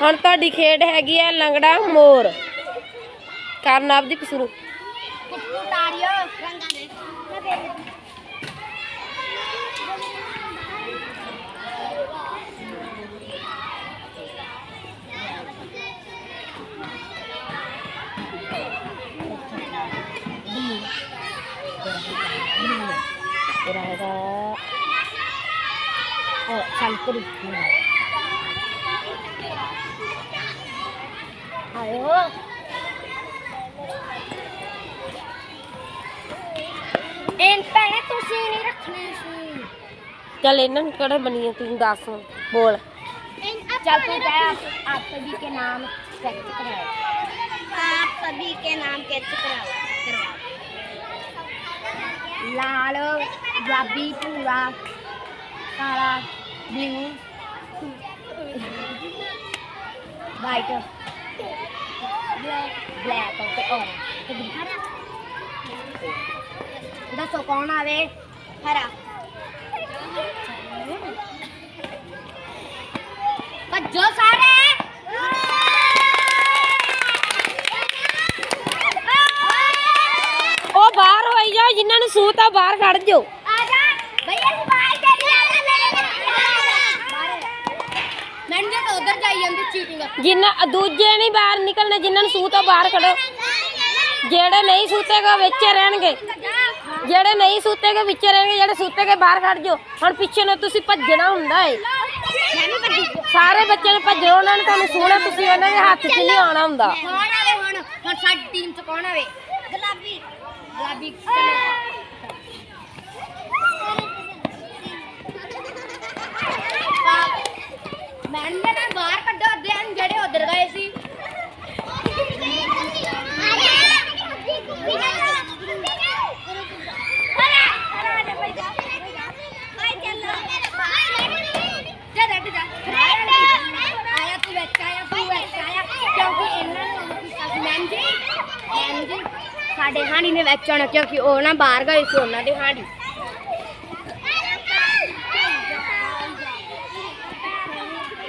ਹੁਣ ਤੁਹਾਡੀ ਖੇਡ ਹੈਗੀ ਹੈ ਲੰਗੜਾ ਮੋਰ। ਕਰਨ ਆਪਦੀ ਪਸਰੂ ਕੁੱਟੂ ਤਾੜਿਓ ਰੰਗਾਂ ਦੇ ਤੇਰਾ ਹੈਗਾ ਉਹ ਸੰਤਰੀ। ਆਇਓ ਇਹਨ ਪਹਿਲੇ ਤੁਸੀਂ ਨਹੀਂ ਰੱਖਣੀ ਸੀ ਚੱਲ ਇਹਨਾਂ ਨੂੰ ਕਿਹੜਾ ਬਣੀ ਤੂੰ ਦੱਸ ਬੋਲ ਚੱਲ ਤੂੰ ਕਹਿ ਆਪ ਸਭੀ ਕੇ ਨਾਮ ਚੈੱਕ ਕਰਾਓ ਆਪ ਸਭੀ ਕੇ ਨਾਮ ਚੈੱਕ ਕਰਾਓ ਲਾਲ ਗੁਲਾਬੀ ਭੂਰਾ ਕਾਲਾ ਬਲੂ ਵਾਈਟ ਬਲੈਕ ਤੇ ਔਰੰਜ ਤੇ ਹਰਾ। ਦੱਸੋ ਕੌਣ ਆਵੇ? ਹਰਾ। ਭੱਜੋ ਸਾਰੇ। ਉਹ ਬਾਹਰ ਹੋਈ ਜਾਓ ਜਿਨ੍ਹਾਂ ਨੂੰ ਸੂਤ ਆ ਬਾਹਰ ਖੜ ਜਾਓ। ਆ ਜਾ। ਭਈਆ ਬਾਹਰ ਚੱਲੀ ਆ ਮੈਂ ਜੇ ਤਾਂ ਉਧਰ ਜਾਈ ਜਾਂਦੀ ਚੀਟਿੰਗ ਜਿੰਨਾ ਦੂਜੇ ਨਹੀਂ ਬਾਹਰ ਨਿਕਲਣੇ ਜਿਨ੍ਹਾਂ ਨੂੰ ਸੂਤ ਆ ਬਾਹਰ ਖੜੋ ਜਿਹੜੇ ਨਹੀਂ ਸੂਤੇਗਾ ਵਿੱਚ ਰਹਿਣਗੇ। ਜਿਹੜੇ ਨਹੀਂ ਸੂਤੇਗੇ ਵਿੱਚ ਰਹਿਣਗੇ ਜਿਹੜੇ ਸੂਤੇਗੇ ਬਾਹਰ ਖੜ ਜਾਓ। ਹੁਣ ਪਿੱਛੇ ਨੂੰ ਤੁਸੀਂ ਭੱਜਣਾ ਹੁੰਦਾ ਏ। ਭੱਜੀ ਸਾਰੇ ਬੱਚੇ ਨੇ ਭੱਜਣਾ ਉਹਨਾਂ ਨੇ ਤੁਹਾਨੂੰ ਸੋਹਣਾ ਤੁਸੀਂ ਉਹਨਾਂ ਦੇ ਹੱਥ 'ਚ ਨਹੀਂ ਆਉਣਾ ਹੁੰਦਾ। ਕੌਣ ਆਵੇ ਹੁਣ? ਹੁਣ ਸਾਡੀ ਟੀਮ ਚ ਕੌਣ ਆਵੇ? ਗੁਲਾਬੀ। ਗੁਲਾਬੀ। ਮੈਂ ਨਾ ਬਾਹਰ ਕੱਢੋ ਅਧਿਆਨ ਜਿਹੜੇ ਉਧਰ ਗਏ ਸੀ। ਸਾਡੇ ਹਾਣੀ ਨੇ ਵਿੱਚ ਕਿਉਂਕਿ ਉਹ ਨਾ ਬਾਹਰ ਗਏ ਸੀ, ਉਹਨਾਂ ਦੇ ਹਾਣੀ।